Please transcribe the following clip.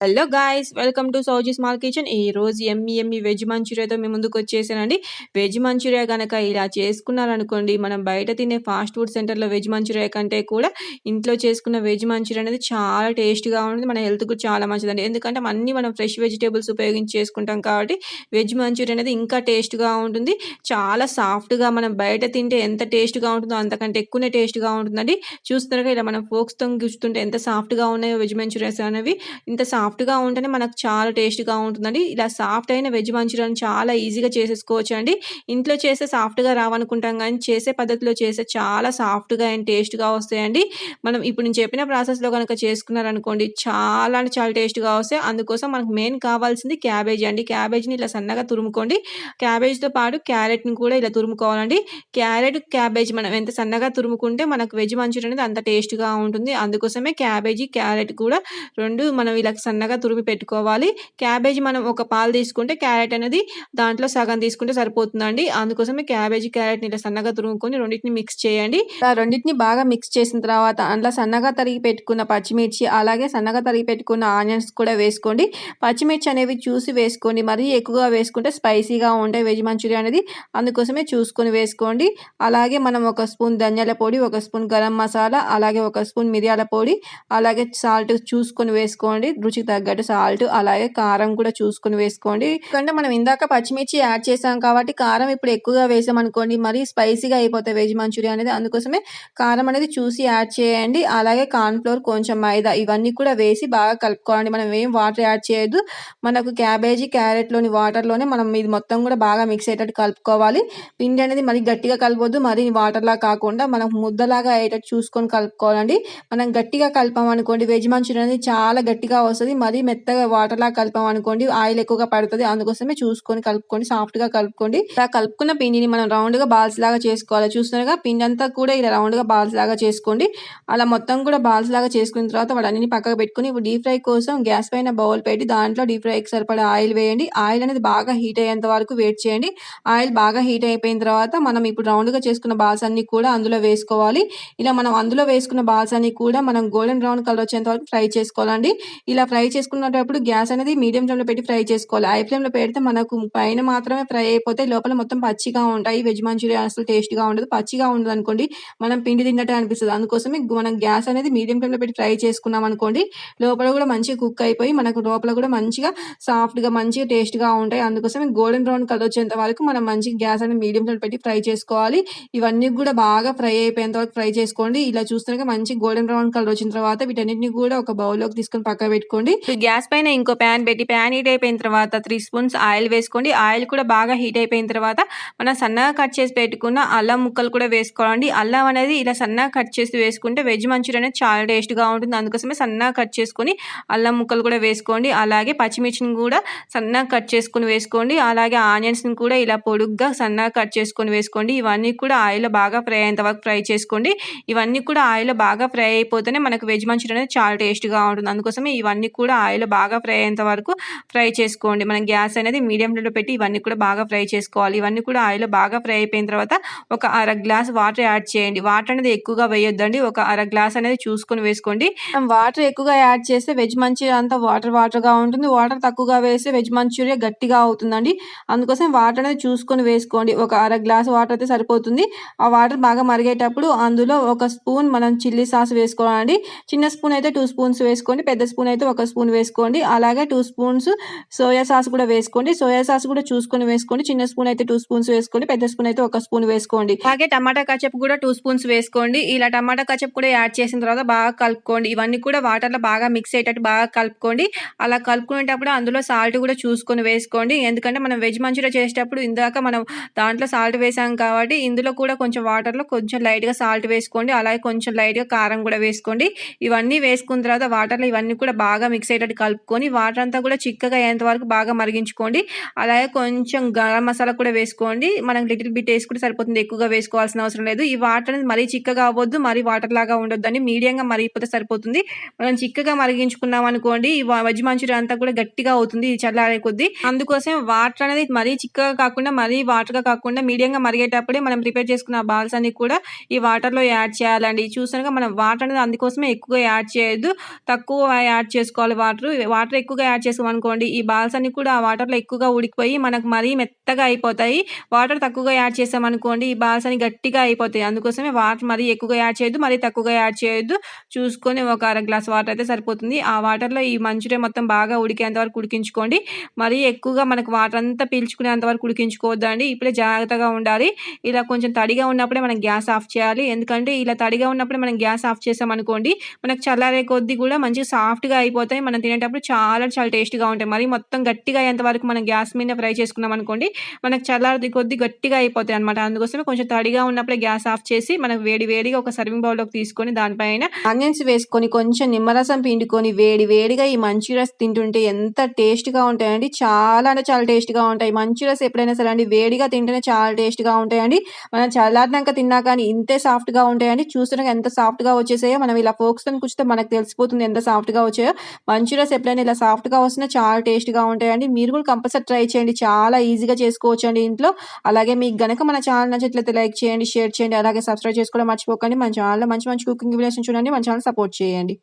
Hello guys welcome to Sowji small kitchen. ఈ రోజు ఎమ్మి ఎమ్మి veg మంచూరియాతో మీ ముందుకు వచ్చేసానండి. వెజ్ మంచూరియా కనుక ఇలా చేసుకున్నారనుకోండి మనం బయట తినే ఫాస్ట్ ఫుడ్ సెంటర్లో వెజ్ మంచూరియా కంటే కూడా ఇంట్లో చేసుకున్న వెజ్ మంచూరియా అనేది చాలా టేస్ట్గా ఉంటుంది. మన హెల్త్కు చాలా మంచిదండి. ఎందుకంటే అన్నీ మనం ఫ్రెష్ వెజిటేబుల్స్ ఉపయోగించి చేసుకుంటాం కాబట్టి వెజ్ మంచూరియా అనేది ఇంకా టేస్ట్గా ఉంటుంది. చాలా సాఫ్ట్గా మనం బయట తింటే ఎంత టేస్ట్గా ఉంటుందో అంతకంటే ఎక్కువనే టేస్ట్గా ఉంటుందండి. చూస్తున్నారుగా ఇలా మనం ఫోక్స్తో చూస్తుంటే ఎంత సాఫ్ట్గా ఉన్నాయో వెజ్ మంచూరియాస్ అనేవి. ఇంత సాఫ్ట్‌గా ఉంటేనే మనకు చాలా టేస్ట్‌గా ఉంటుందండి. ఇలా సాఫ్ట్ అయిన వెజ్ మంచూరియన్ చాలా ఈజీగా చేసేసుకోవచ్చండి. ఇంట్లో చేస్తే సాఫ్ట్‌గా రావనుకుంటాం కానీ చేసే పద్ధతిలో చేస్తే చాలా సాఫ్ట్‌గా అండ్ టేస్ట్‌గా వస్తాయండి. మనం ఇప్పుడు నేను చెప్పిన ప్రాసెస్‌లో కనుక చేసుకున్నారనుకోండి, చాలా అంటే చాలా టేస్ట్‌గా వస్తాయి. అందుకోసం మనకు మెయిన్ కావాల్సింది క్యాబేజీ అండి. క్యాబేజీని ఇలా సన్నగా తురుముకోండి. క్యాబేజీతో పాటు క్యారెట్‌ని కూడా ఇలా తురుముకోవాలండి. క్యారెట్, క్యాబేజీ మనం ఎంత సన్నగా తురుముకుంటే మనకు వెజ్ మంచూరియన్ అనేది అంత టేస్ట్‌గా ఉంటుంది. అందుకోసమే క్యాబేజీ, క్యారెట్ కూడా రెండు మనం ఇలా సన్న సన్నగా తురిమి పెట్టుకోవాలి. క్యాబేజీ మనం ఒక పాలు తీసుకుంటే క్యారెట్ అనేది దాంట్లో సగం తీసుకుంటే సరిపోతుందండి. అందుకోసమే క్యాబేజీ, క్యారెట్‌ని ఇలా సన్నగా తురుముకొని రెండింటిని మిక్స్ చేయండి. రెండింటిని బాగా మిక్స్ చేసిన తర్వాత అందులో సన్నగా తరిగి పెట్టుకున్న పచ్చిమిర్చి, అలాగే సన్నగా తరిగి పెట్టుకున్న ఆనియన్స్ కూడా వేసుకోండి. పచ్చిమిర్చి అనేవి చూసి వేసుకోండి. మరీ ఎక్కువగా వేసుకుంటే స్పైసీగా ఉంటాయి వెజ్ మంచూరియా అనేది. అందుకోసమే చూసుకొని వేసుకోండి. అలాగే మనం ఒక స్పూన్ ధనియాల పొడి, ఒక స్పూన్ గరం మసాలా, అలాగే ఒక స్పూన్ మిరియాల పొడి, అలాగే సాల్ట్ చూసుకొని వేసుకోండి. రుచికి తగ్గట్టు సాల్ట్ అలాగే కారం కూడా చూసుకొని వేసుకోండి. ఎందుకంటే మనం ఇందాక పచ్చిమిర్చి యాడ్ చేసాం కాబట్టి కారం ఇప్పుడు ఎక్కువగా వేసామనుకోండి మరీ స్పైసీగా అయిపోతాయి వెజ్ మంచూరియా అనేది. అందుకోసమే కారం అనేది చూసి యాడ్ చేయండి. అలాగే కార్న్ఫ్లోర్ కొంచెం మైదా ఇవన్నీ కూడా వేసి బాగా కలుపుకోవాలండి. మనం ఏం వాటర్ యాడ్ చేయొద్దు. మనకు క్యాబేజీ క్యారెట్లోని వాటర్లోనే మనం ఇది మొత్తం కూడా బాగా మిక్స్ అయ్యేటట్టు కలుపుకోవాలి. పిండి అనేది మరీ గట్టిగా కలపొద్దు. మరీ వాటర్లా కాకుండా మనం ముద్దలాగా అయ్యేటట్టు చూసుకొని కలుపుకోవాలండి. మనం గట్టిగా కలిపామనుకోండి వెజ్ మంచూరియా అనేది చాలా గట్టిగా వస్తుంది. మరీ మెత్తగా వాటర్‌లా కలిపామనుకోండి ఆయిల్ ఎక్కువగా పడుతుంది అందుకోసమే చూసుకొని కలుపుకోండి. సాఫ్ట్‌గా కలుపుకోండి. ఇలా కలుపుకున్న పిండిని మనం రౌండ్గా బాల్స్ లాగా చేసుకోవాలి. చూస్తున్నారుగా పిండి అంతా కూడా ఇలా రౌండ్గా బాల్స్ లాగా చేసుకోండి. అలా మొత్తం కూడా బాల్స్ లాగా చేసుకున్న తర్వాత వాటన్నిటిని పక్కకు పెట్టుకొని ఇప్పుడు డీప్ ఫ్రై కోసం గ్యాస్ పైన బౌల్ పెట్టి దాంట్లో డీప్ ఫ్రైకి సరిపడే ఆయిల్ వేయండి. ఆయిల్ అనేది బాగా హీట్ అయ్యేంత వరకు వెయిట్ చేయండి. ఆయిల్ బాగా హీట్ అయిపోయిన తర్వాత మనం ఇప్పుడు రౌండ్గా చేసుకున్న బాల్స్ అన్ని కూడా అందులో వేసుకోవాలి. ఇలా మనం అందులో వేసుకున్న బాల్స్ అన్ని కూడా మనం గోల్డెన్ బ్రౌన్ కలర్ వచ్చేంత వరకు ఫ్రై చేసుకోవాలండి. ఇలా ఫ్రై చేసుకునేటప్పుడు గ్యాస్ అనేది మీడియం ఫ్లేమ్‌లో పెట్టి ఫ్రై చేసుకోవాలి. హై ఫ్లేమ్‌లో పెడితే మనకు పైన మాత్రమే ఫ్రై అయిపోతాయి. లోపల మొత్తం పచ్చిగా ఉంటాయి. వెజ్ మంచూరియా అసలు టేస్ట్‌గా ఉండదు. పచ్చిగా ఉండదు అనుకోండి మనం పిండి తిన్నట్టే అనిపిస్తుంది అందుకోసమే మనం గ్యాస్ అనేది మీడియం ఫ్లేమ్‌లో పెట్టి ఫ్రై చేసుకున్నాం అనుకోండి లోపల కూడా మంచిగా కుక్ అయిపోయి మనకు లోపల కూడా మంచిగా సాఫ్ట్‌గా మంచిగా టేస్ట్‌గా ఉంటాయి. అందుకోసమే గోల్డెన్ బ్రౌన్ కలర్ వచ్చేంత వరకు మనం మంచి గ్యాస్ అనేది మీడియం ఫ్లేమ్ పెట్టి ఫ్రై చేసుకోవాలి. ఇవన్నీ కూడా బాగా ఫ్రై అయిపోయేంత వరకు ఫ్రై చేసుకోండి. ఇలా చూస్తున్నాక మంచి గోల్డెన్ బ్రౌన్ కలర్ వచ్చిన తర్వాత వీటన్నిటిని కూడా ఒక బౌల్‌లోకి తీసుకొని పక్క పెట్టుకోండి. గ్యాస్ పైన ఇంకో ప్యాన్ పెట్టి ప్యాన్ హీట్ అయిపోయిన తర్వాత త్రీ స్పూన్స్ ఆయిల్ వేసుకోండి. ఆయిల్ కూడా బాగా హీట్ అయిపోయిన తర్వాత మనం సన్నగా కట్ చేసి పెట్టుకున్న అల్లం ముక్కలు కూడా వేసుకోవాలండి. అల్లం అనేది ఇలా సన్నగా కట్ చేసి వేసుకుంటే వెజ్ మంచూరియా అనేది చాలా టేస్ట్గా ఉంటుంది. అందుకోసమే సన్నగా కట్ చేసుకొని అల్లం ముక్కలు కూడా వేసుకోండి. అలాగే పచ్చిమిర్చిని కూడా సన్నగా కట్ చేసుకొని వేసుకోండి. అలాగే ఆనియన్స్ని కూడా ఇలా పొడుగ్గా సన్నగా కట్ చేసుకొని వేసుకోండి. ఇవన్నీ కూడా ఆయిల్లో బాగా ఫ్రై అయ్యేంత వరకు ఫ్రై చేసుకోండి. ఇవన్నీ కూడా ఆయిల్లో బాగా ఫ్రై అయిపోతేనే మనకు వెజ్ మంచూరియా అనేది చాలా టేస్ట్గా ఉంటుంది. అందుకోసమే ఇవన్నీ కూడా ఆయిల్ బాగా ఫ్రై అయ్యేంత వరకు ఫ్రై చేసుకోండి. మనం గ్యాస్ అనేది మీడియం ఫ్లేమ్లో పెట్టి ఇవన్నీ కూడా బాగా ఫ్రై చేసుకోవాలి. ఇవన్నీ కూడా ఆయిల్ బాగా ఫ్రై అయిపోయిన తర్వాత ఒక అర గ్లాస్ వాటర్ యాడ్ చేయండి. వాటర్ అనేది ఎక్కువగా వేయొద్దండి. ఒక అర గ్లాస్ అనేది చూసుకొని వేసుకోండి. వాటర్ ఎక్కువగా యాడ్ చేస్తే వెజ్ మంచూరియా అంతా వాటర్ వాటర్గా ఉంటుంది. వాటర్ తక్కువగా వేస్తే వెజ్ మంచూరియా గట్టిగా అవుతుందండి. అందుకోసం వాటర్ అనేది చూసుకొని వేసుకోండి. ఒక అర గ్లాస్ వాటర్ అయితే సరిపోతుంది. ఆ వాటర్ బాగా మరిగేటప్పుడు అందులో ఒక స్పూన్ మనం చిల్లీ సాస్ వేసుకోవాలండి. చిన్న స్పూన్ అయితే టూ స్పూన్స్ వేసుకోండి. పెద్ద స్పూన్ అయితే ఒక స్పూన్ వేసుకోండి. అలాగే టూ స్పూన్స్ సోయా సాస్ కూడా వేసుకోండి. సోయా సాస్ కూడా చూసుకొని వేసుకోండి. చిన్న స్పూన్ అయితే టూ స్పూన్స్ వేసుకోండి. పెద్ద స్పూన్ అయితే ఒక స్పూన్ వేసుకోండి. అలాగే టమాటా కచప్ కూడా టూ స్పూన్స్ వేసుకోండి. ఇలా టమాటా కచప్ కూడా యాడ్ చేసిన తర్వాత బాగా కలుపుకోండి. ఇవన్నీ కూడా వాటర్లో బాగా మిక్స్ అయ్యేటట్టు బాగా కలుపుకోండి. అలా కలుపుకునేటప్పుడు అందులో సాల్ట్ కూడా చూసుకొని వేసుకోండి. ఎందుకంటే మనం వెజ్ మంచూరియా చేసేటప్పుడు ఇందాక మనం దాంట్లో సాల్ట్ వేసాం కాబట్టి ఇందులో కూడా కొంచెం వాటర్లో కొంచెం లైట్గా సాల్ట్ వేసుకోండి. అలాగే కొంచెం లైట్గా కారం కూడా వేసుకోండి. ఇవన్నీ వేసుకున్న తర్వాత వాటర్లో ఇవన్నీ కూడా బాగా మిక్స్ అయ్యేటట్టు కలుపుకొని వాటర్ అంతా కూడా చిక్కగా అయ్యేంత వరకు బాగా మరిగించుకోండి. అలాగే కొంచెం గరం మసాలా కూడా వేసుకోండి. మనం లిటిల్ బిట్ వేసుకుంటే సరిపోతుంది. ఎక్కువగా వేసుకోవాల్సిన అవసరం లేదు. ఈ వాటర్ అనేది మరీ చిక్కగా అవ్వద్దు. మరీ వాటర్ లాగా ఉండొద్దని మీడియంగా మరిగిపోతే సరిపోతుంది. మనం చిక్కగా మరిగించుకున్నాం అనుకోండి ఈ వెజ్ మంచూరియా అంతా కూడా గట్టిగా అవుతుంది. చల్లారే కొద్దీ. అందుకోసం వాటర్ అనేది మరీ చిక్కగా కాకుండా మరీ వాటర్గా కాకుండా మీడియంగా మరిగేటప్పుడే మనం ప్రిపేర్ చేసుకున్న బాల్స్ అన్ని కూడా ఈ వాటర్లో యాడ్ చేయాలండి. చూసారుగా మనం వాటర్ అనేది అందుకోసమే ఎక్కువగా యాడ్ చేయొద్దు. తక్కువ యాడ్ చేసుకోవాలి. చేసుకోవాలి వాటర్ వాటర్ ఎక్కువగా యాడ్ చేసామనుకోండి ఈ బాల్స్ అన్ని కూడా ఆ వాటర్‌లో ఎక్కువగా ఉడికిపోయి మనకు మరీ మెత్తగా అయిపోతాయి. వాటర్ తక్కువగా యాడ్ చేసామనుకోండి ఈ బాల్స్ అని గట్టిగా అయిపోతాయి. అందుకోసమే వాటర్ మరీ ఎక్కువగా యాడ్ చేయొద్దు. మరీ తక్కువగా యాడ్ చేయొద్దు. చూసుకొని ఒక అర గ్లాస్ వాటర్ అయితే సరిపోతుంది. ఆ వాటర్‌లో ఈ మంచూరియా మొత్తం బాగా ఉడికేంత వరకు ఉడికించుకోండి. మరీ ఎక్కువగా మనకు వాటర్ అంతా పీల్చుకునేంత వరకు ఉడికించుకోవద్దండి. ఇప్పుడే జాగ్రత్తగా ఉండాలి. ఇలా కొంచెం తడిగా ఉన్నప్పుడే మనం గ్యాస్ ఆఫ్ చేయాలి. ఎందుకంటే ఇలా తడిగా ఉన్నప్పుడే మనం గ్యాస్ ఆఫ్ చేసామనుకోండి మనకు చల్లారే కొద్దీ కూడా మంచిగా సాఫ్ట్‌గా అయిపోతాయి. మనం తినేటప్పుడు చాలా చాలా టేస్ట్గా ఉంటాయి. మరి మొత్తం గట్టిగా అయ్యేంత వరకు మనం గ్యాస్ మీదనే ఫ్రై చేసుకున్నాం అనుకోండి మనకు చల్లారే కొద్ది గట్టిగా అయిపోతాయి అనమాట అందుకోసమే కొంచెం తడిగా ఉన్నప్పుడే గ్యాస్ ఆఫ్ చేసి మనకు వేడి వేడిగా ఒక సర్వింగ్ బౌల్‌లోకి తీసుకొని దానిపైన ఆనియన్స్ వేసుకొని కొంచెం నిమ్మరసం పిండుకొని వేడి వేడిగా ఈ మంచూరియస్ తింటుంటే ఎంత టేస్ట్‌గా ఉంటాయండి. చాలా అంటే చాలా టేస్ట్‌గా ఉంటాయి. మంచూరియాస్ ఎప్పుడైనా సరే అండి వేడిగా తింటేనే చాలా టేస్ట్‌గా ఉంటాయండి. మనం చల్లారినాక తిన్నా కానీ ఇంతే సాఫ్ట్‌గా ఉంటాయండి. చూస్తున్నాక ఎంత సాఫ్ట్‌గా వచ్చేసాయో మనం ఇలా ఫోర్క్స్‌తోని కుచ్చితే మనకు తెలిసిపోతుంది ఎంత సాఫ్ట్‌గా వచ్చాయో. మంచూరియాస్ ఎప్పుడైనా ఇలా సాఫ్ట్‌గా వస్తున్నా చాలా టేస్ట్‌గా ఉంటాయండి. మీరు కూడా కంపల్సరీ ట్రై చేయండి. చాలా ఈజీగా చేసుకోవచ్చండి ఇంట్లో. అలాగే మీకు గనక మన ఛానల్ నచ్చినట్లయితే లైక్ చేయండి, షేర్ చేయండి. అలాగే సబ్స్క్రైబ్ చేసుకోవడం మర్చిపోకండి. మన ఛానల్‌లో మంచి మంచి కుకింగ్ విలేషన్ చూడండి. మన ఛానల్ సపోర్ట్ చేయండి.